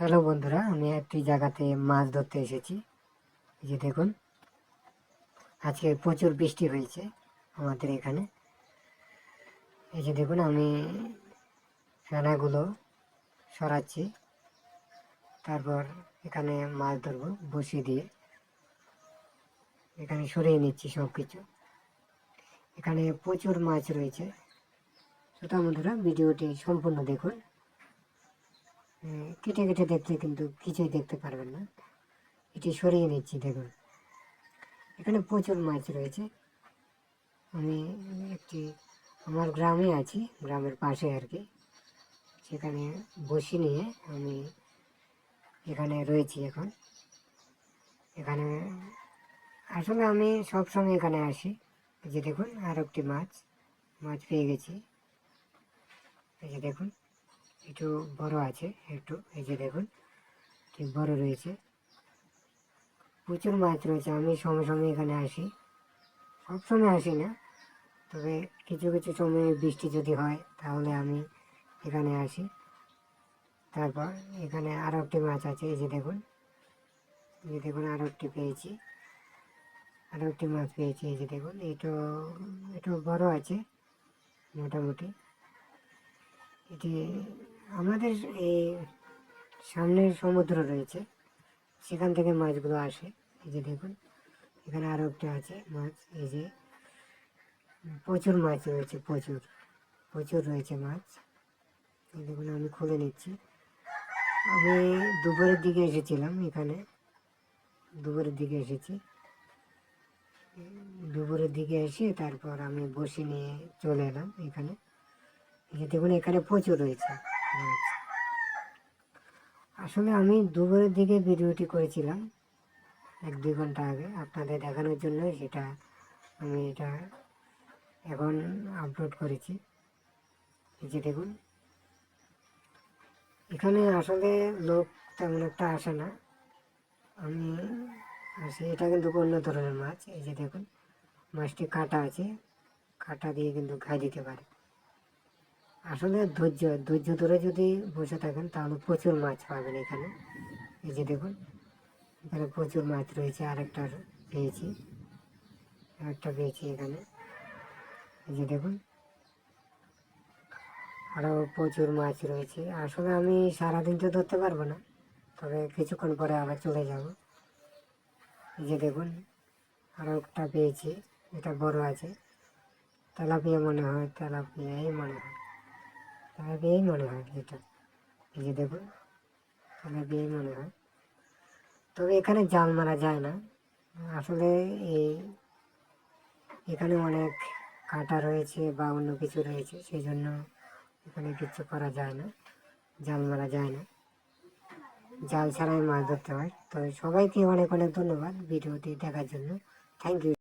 Hello বন্ধুরা, আমি একটি জায়গাতে মাছ ধরতে এসেছি। এই যে দেখুন, আজকে প্রচুর বৃষ্টি হয়েছে আমাদের এখানে। এই যে দেখুন, আমি ফেনাগুলো সরাচ্ছি, তারপর এখানে মাছ ধরবো বসিয়ে দিয়ে। এখানে সরিয়ে নিচ্ছি সব কিছু এখানে প্রচুর মাছ রয়েছে। শ্রোতা বন্ধুরা, ভিডিওটি সম্পূর্ণ দেখুন। কেটে কেটে দেখলে কিন্তু কিছুই দেখতে পারবেন না। এটি সরিয়ে নিচ্ছি দেখুন। এখানে প্রচুর মাছ রয়েছে। আমি একটি, আমার গ্রামে আছি, গ্রামের পাশে আর কি। সেখানে বসি নিয়ে আমি এখানে রয়েছি এখন। এখানে, আসলে আমি সবসময় এখানে আসি। যে দেখুন আর একটি মাছ মাছ পেয়ে গেছি। এই যে দেখুন। একটু বড় আছে, একটু, এই যে দেখুন, ঠিক বড় রয়েছে। প্রচুর মাছ রয়েছে, আমি সময় সময় এখানে আসি। সব সময় আসি না, তবে কিছু কিছু সময় বৃষ্টি যদি হয়, তাহলে আমি এখানে আসি। তারপর এখানে আরও একটি মাছ আছে, এই যে দেখুন, এই যে দেখুন আরও একটি পেয়েছি। আরও একটি মাছ পেয়েছি, এই যে দেখুন এটা একটু বড় আছে, মোটামুটি। এটি আমাদের এই সামনের সমুদ্র রয়েছে। সেখান থেকে মাছগুলো আসে। এই যে দেখুন, এখানে আরও একটা আছে মাছ। এই যে প্রচুর মাছ রয়েছে, প্রচুর প্রচুর রয়েছে মাছ। দেখুন, আমি খুলে নিচ্ছি। আমি দুপুরের দিকে এসেছিলাম এখানে। দুপুরের দিকে এসেছি। দুপুরের দিকে এসে তারপর আমি বসে নিয়ে চলে এলাম এখানে। দেখুন, এখানে প্রচুর রয়েছে। আসলে আমি দুপুরের দিকে ভিডিওটি করেছিলাম, এক দুই ঘণ্টা আগে। আপনাদের দেখানোর জন্য সেটা আমি এটা এখন আপলোড করেছি। এই যে দেখুন। এখানে আসলে লোক তেমন একটা আসে না। আমি আসি, এটা কিন্তু অন্য ধরনের মাছ। এই যে দেখুন, মাছটি কাটা আছে। কাটা দিয়ে কিন্তু খাই দিতে পারে। আসলে ধৈর্য ধৈর্য ধরে যদি বসে থাকেন, তাহলে প্রচুর মাছ পাবেন এখানে। এই যে দেখুন, এখানে প্রচুর মাছ রয়েছে, আরেকটা পেয়েছি আরেকটা পেয়েছি এখানে। এই যে দেখুন আরও প্রচুর মাছ রয়েছে। আসলে আমি সারাদিন তো ধরতে পারব না, তবে কিছুক্ষণ পরে আবার চলে যাব। এই যে দেখুন আরও একটা পেয়েছি, এটা বড় আছে। তেলাপিয়া মনে হয়, তেলাপিয়াই মনে হয়। তেলাপিয়াই মনে হয় এটা এই যে দেখুন তেলাপিয়াই মনে হয়। তবে এখানে জাল মারা যায় না। আসলে এই, এখানে অনেক কাটা রয়েছে বা অন্য কিছু রয়েছে সেই জন্য এখানে কিছু করা যায় না, জাল মারা যায় না। জাল ছাড়াই মাছ ধরতে হয়। তো সবাইকে অনেক অনেক ধন্যবাদ ভিডিওটি দেখার জন্য। Thank you